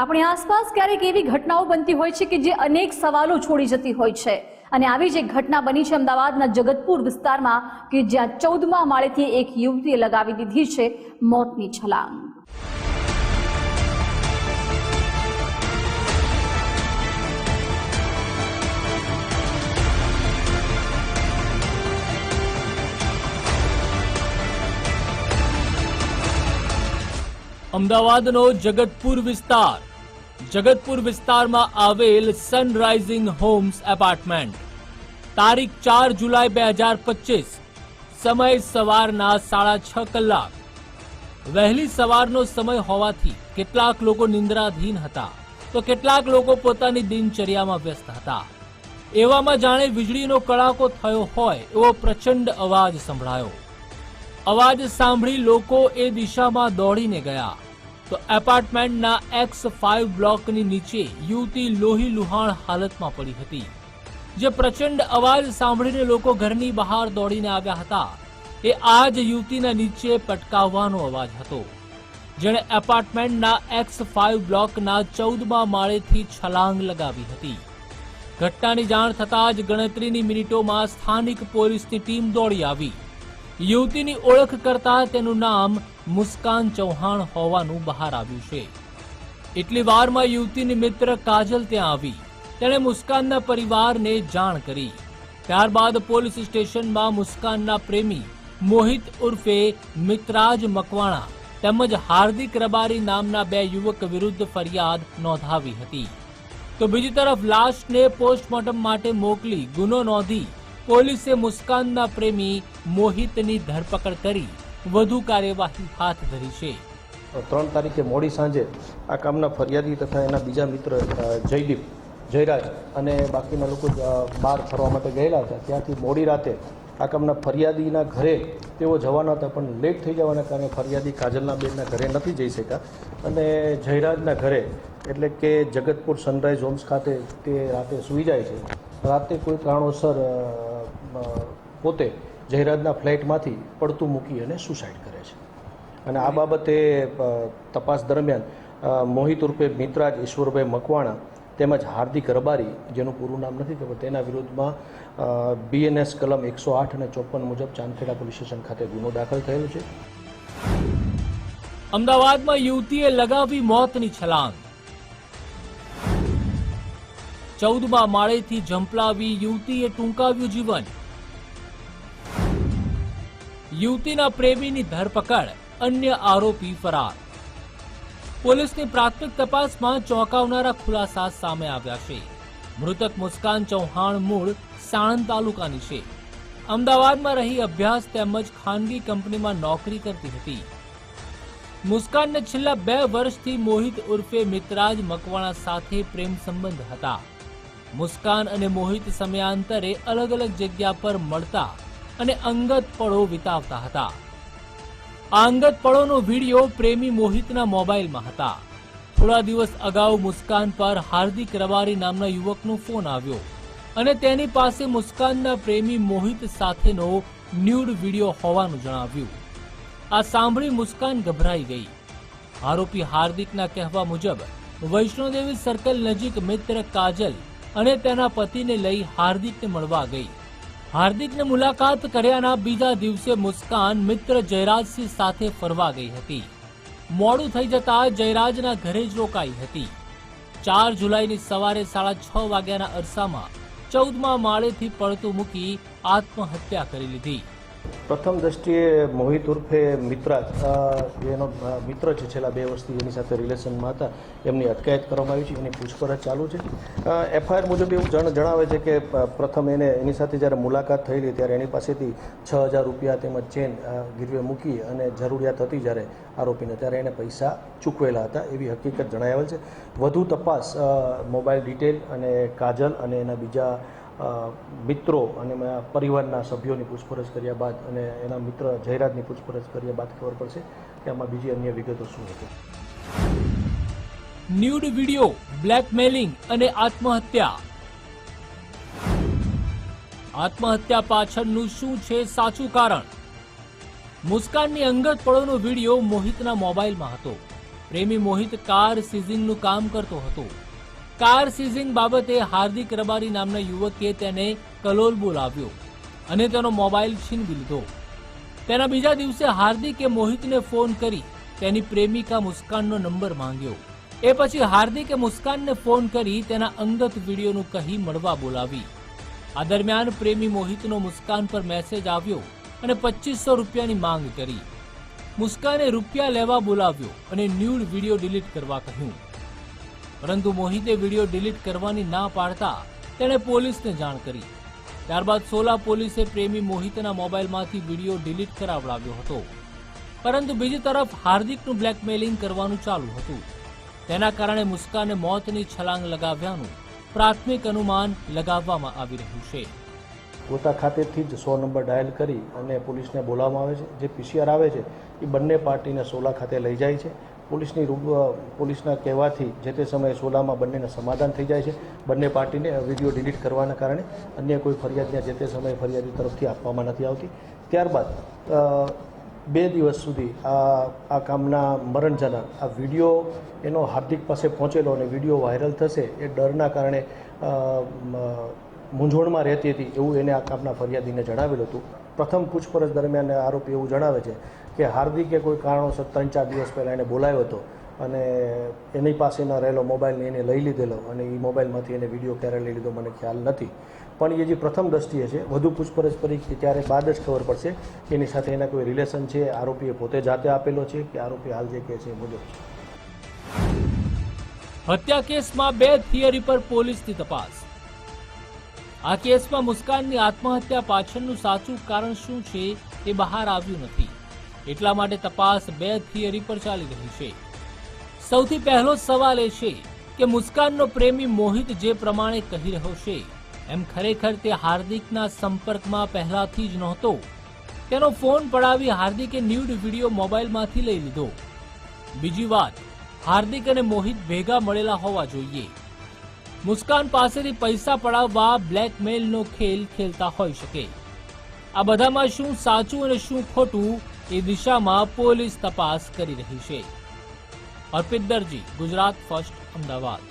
આપણી આસપાસ ક્યારેક એવી ઘટનાઓ બનતી હોય છે કે જે અનેક સવાલો છોડી જતી હોય છે. અને આવી જ એક ઘટના બની છે અમદાવાદના જગતપુર વિસ્તારમાં કે જ્યાં ચૌદમા માળેથી એક યુવતીએ લગાવી દીધી છે મોતની છલાંગ. અમદાવાદનો જગતપુર વિસ્તાર. જગતપુર વિસ્તારમાં આવેલ સનરાઇઝિંગ હોમ્સ એપાર્ટમેન્ટ. તારીખ ચાર જુલાઈ બે હજાર પચીસ. સમય સવારના સાડા છ કલાક. વહેલી સવારનો સમય હોવાથી કેટલાક લોકો નિંદ્રાધીન હતા. તો કેટલાક લોકો પોતાની દિનચર્યામાં વ્યસ્ત હતા. એવામાં જાણે વીજળીનો કડાકો થયો હોય એવો પ્રચંડ અવાજ સંભળાયો. અવાજ સાંભળી લોકો એ દિશામાં દોડીને ગયા. તો એપાર્ટમેન્ટના એક્સ ફાઇવ બ્લોકની નીચે યુવતી લોહી લુહાણ હાલતમાં પડી હતી. જે પ્રચંડ અવાજ સાંભળીને લોકો ઘરની બહાર દોડીને આવ્યા હતા. એ આ જ યુવતીના નીચે પટકાવવાનો અવાજ હતો. જેણે એપાર્ટમેન્ટના એક્સ ફાઇવ બ્લોકના ચૌદમા માળેથી છલાંગ લગાવી હતી. ઘટનાની જાણ થતાં જ ગણતરીની મિનિટોમાં સ્થાનિક પોલીસની ટીમ દોડી આવી. યુવતીની ઓળખ કરતા તેનું નામ મુસ્કાન ચૌહાણ હોવાનું બહાર આવ્યું છે. એટલી વારમાં યુવતીની મિત્ર કાજલ ત્યાં આવી. તેણે મુસ્કાનના પરિવારને જાણ કરી. ત્યારબાદ પોલીસ સ્ટેશનમાં મુસ્કાનના પ્રેમી મોહિત ઉર્ફે મિત્રાજ મકવાણા તેમજ હાર્દિક રબારી નામના બે યુવક વિરુદ્ધ ફરિયાદ નોંધાવી હતી. તો બીજી તરફ લાશને પોસ્ટમોર્ટમ માટે મોકલી ગુનો નોંધી પોલીસે મુસ્કાનના પ્રેમી મોહિતની ધરપકડ કરી વધુ કાર્યવાહી હાથ ધરી છે. ત્રણ તારીખે મોડી સાંજે આ કામના ફરિયાદી તથા એના બીજા મિત્ર જયદીપ, જયરાજ અને બાકીના લોકો બહાર ફરવા માટે ગયેલા હતા. ત્યાંથી મોડી રાતે આ કામના ફરિયાદીના ઘરે તેઓ જવાના હતા, પણ લેટ થઈ જવાના કારણે ફરિયાદી કાજલના બેનના ઘરે નથી જઈ શક્યા. અને જયરાજના ઘરે, એટલે કે જગતપુર સનરાઈઝ હોમ્સ ખાતે તે રાતે સૂઈ જાય છે. રાતે કોઈ કારણોસર પોતે જયરાજના ફ્લેટમાંથી પડતું મૂકી અને સુસાઇડ કરે છે. અને આ બાબતે તપાસ દરમિયાન મોહિત ઉર્ફે મિત્રાજ ઈશ્વરભાઈ મકવાણા તેમજ હાર્દિક રબારી, જેનું પૂરું નામ નથી ખબર, તેના વિરુદ્ધમાં બીએનએસ કલમ એકસો આઠ અને ચોપન મુજબ ચાંદખેડા પોલીસ સ્ટેશન ખાતે ગુનો દાખલ થયેલો છે. અમદાવાદમાં યુવતીએ લગાવી મોતની છલાંગ. ચૌદમાં માળેથી ઝંપલાવી યુવતીએ ટૂંકાવ્યું જીવન. યુવતીના પ્રેમીની ધરપકડ, અન્ય આરોપી ફરાર. પોલીસની પ્રાથમિક તપાસમાં ચોંકાવનારા ખુલાસા સામે આવ્યા છે. મૃતક મુસ્કાન ચૌહાણ મૂળ સાણંદ તાલુકાની છે. અમદાવાદમાં રહી અભ્યાસ તેમજ ખાનગી કંપનીમાં નોકરી કરતી હતી. મુસ્કાનને છેલ્લા બે વર્ષથી મોહિત ઉર્ફે મિત્રાજ મકવાણા સાથે પ્રેમ સંબંધ હતા. મુસ્કાન અને મોહિત સમયાંતરે અલગ અલગ જગ્યા પર મળતા અને અંગત પળો વિતાવતા હતા. આ અંગત પળોનો વીડિયો પ્રેમી મોહિતના મોબાઈલમાં હતા. થોડા દિવસ અગાઉ મુસ્કાન પર હાર્દિક રબારી નામના યુવકનો ફોન આવ્યો અને તેની પાસે મુસ્કાનના પ્રેમી મોહિત સાથેનો ન્યૂડ વીડિયો હોવાનું જણાવ્યું. આ સાંભળી મુસ્કાન ગભરાઈ ગઈ. આરોપી હાર્દિકના કહેવા મુજબ, વૈષ્ણોદેવી સર્કલ નજીક મિત્ર કાજલ અને તેના પતિને લઈ હાર્દિકને મળવા ગઈ. હાર્દિકને મુલાકાત કર્યાના બીજા દિવસે મુસ્કાન મિત્ર જયરાજસિંહ સાથે ફરવા ગઈ હતી. મોડું થઈ જતા જયરાજના ઘરે જ રોકાઈ હતી. ચાર જુલાઈની સવારે સાડા છ વાગ્યાના અરસામાં ચૌદમા માળેથી પડતું મૂકી આત્મહત્યા કરી લીધી. પ્રથમ દ્રષ્ટિએ મોહિત ઉર્ફે મિત્રાજ એનો મિત્ર છે, છેલ્લા બે વર્ષથી એની સાથે રિલેશનમાં હતા. એમની અટકાયત કરવામાં આવી છે, એની પૂછપરછ ચાલુ છે. એફઆઈઆર મુજબ એવું જણ જણાવે છે કે પ્રથમ એને એની સાથે જ્યારે મુલાકાત થયેલી ત્યારે એની પાસેથી છ હજાર રૂપિયા તેમજ ચેન ગીરવે મૂકી અને જરૂરિયાત હતી જ્યારે આરોપીને. ત્યારે એણે પૈસા ચૂકવેલા હતા એવી હકીકત જણાવેલ છે. વધુ તપાસ મોબાઈલ ડિટેલ અને કાજલ અને એના બીજા મિત્રો અને પરિવારના સભ્યોની પૂછપરછ કર્યા બાદ અને એના મિત્ર જયરાજની પૂછપરછ કર્યા બાદ ખબર પડશે કે આમાં બીજી અન્ય વિગતો શું હતી. ન્યૂડ વીડિયો, બ્લેકમેલિંગ અને આત્મહત્યા. આત્મહત્યા પાછળનું શું છે સાચું કારણ? મુસ્કાનની અંગત પળોનો વીડિયો મોહિતના મોબાઈલમાં હતો. પ્રેમી મોહિત કાર સીઝિંગનું કામ કરતો હતો. કાર સીઝિંગ બાબતે હાર્દિક રબારી નામના યુવકે તેને કલોલ બોલાવ્યો અને તેનો મોબાઈલ છીનવી લીધો. તેના બીજા દિવસે હાર્દિકે મોહિતને ફોન કરી તેની પ્રેમિકા મુસ્કાનનો નંબર માંગ્યો. એ પછી હાર્દિકે મુસ્કાનને ફોન કરી તેના અંગત વિડીયોનું કહી મળવા બોલાવી. આ દરમિયાન પ્રેમી મોહિતનો મુસ્કાન પર મેસેજ આવ્યો અને પચીસો રૂપિયાની માંગ કરી. મુસ્કાને રૂપિયા લેવા બોલાવ્યો અને ન્યૂડ વીડિયો ડિલીટ કરવા કહ્યું. પરંતુ મોહિતે વીડિયો ડિલીટ કરવાની ના પાડતા તેણે પોલીસને જાણ કરી. ત્યારબાદ સોલા પોલીસે પ્રેમી મોહિતના મોબાઈલમાંથી વીડિયો ડિલીટ કરાવડાવ્યો હતો. પરંતુ બીજી તરફ હાર્દિકનું બ્લેકમેલિંગ કરવાનું ચાલુ હતું. તેના કારણે મુસ્કાને મોતની છલાંગ લગાવ્યાનું પ્રાથમિક અનુમાન લગાવવામાં આવી રહ્યું છે. પોતા ખાતેથી જ સો નંબર ડાયલ કરી અને પોલીસને બોલાવવામાં આવે છે. જે પીસીઆર આવે છે, એ બંને પાર્ટીને સોલા ખાતે લઈ જાય છે. પોલીસની રૂબ પોલીસના કહેવાથી જે તે સમયે સોલામાં બંનેને સમાધાન થઈ જાય છે. બંને પાર્ટીને વીડિયો ડિલીટ કરવાના કારણે અન્ય કોઈ ફરિયાદ જે તે સમયે ફરિયાદી તરફથી આપવામાં નથી આવતી. ત્યારબાદ બે દિવસ સુધી આ આ કામના મરણ જનાર, આ વીડિયો એનો હાર્દિક પાસે પહોંચેલો અને વીડિયો વાયરલ થશે એ ડરના કારણે મૂંઝવણમાં રહેતી હતી એવું એને આ કામના ફરિયાદીને જણાવેલું હતું. પ્રથમ પૂછપરછ દરમિયાન આરોપી એવું જણાવે છે કે હાર્દિકે કોઈ કારણોસર ત્રણ ચાર દિવસ પહેલાં એને બોલાવ્યો હતો અને એની પાસેના રહેલો મોબાઈલને એને લઈ લીધેલો અને એ મોબાઈલમાંથી એને વીડિયો ક્યારે લઈ લીધો મને ખ્યાલ નથી. પણ એ જે પ્રથમ દ્રષ્ટિએ છે. વધુ પૂછપરછ કરી ત્યારે બાદ જ ખબર પડશે કે એની સાથે એના કોઈ રિલેશન છે. આરોપીએ પોતે જાતે આપેલો છે કે આરોપી હાલ જે કહે છે એ મુજબ હત્યા કેસમાં બે થિયરી પર પોલીસની તપાસ. આ કેસમાં મુસ્કાનની આત્મહત્યા પાછળનું સાચું કારણ શું છે તે બહાર આવ્યું નથી. એટલા માટે તપાસ બે થિયરી પર ચાલી રહી છે. સૌથી પહેલો સવાલ એ છે કે મુસ્કાનનો પ્રેમી મોહિત જે પ્રમાણે કહી રહ્યો છે, એમ ખરેખર તે હાર્દિકના સંપર્કમાં પહેલાથી જ નહોતો? તેનો ફોન પડાવી હાર્દિકે ન્યૂડ વીડિયો મોબાઈલમાંથી લઈ લીધો. બીજી વાત, હાર્દિક અને મોહિત ભેગા મળેલા હોવા જોઈએ. મુસ્કાન પાસેથી પૈસા પડાવવા બ્લેકમેલનો ખેલ ખેલતા હોઈ શકે. આ બધામાં શું સાચું અને શું ખોટું એ દિશામાં પોલીસ તપાસ કરી રહી છે. અર્પિત દરજી, ગુજરાત ફર્સ્ટ, અમદાવાદ.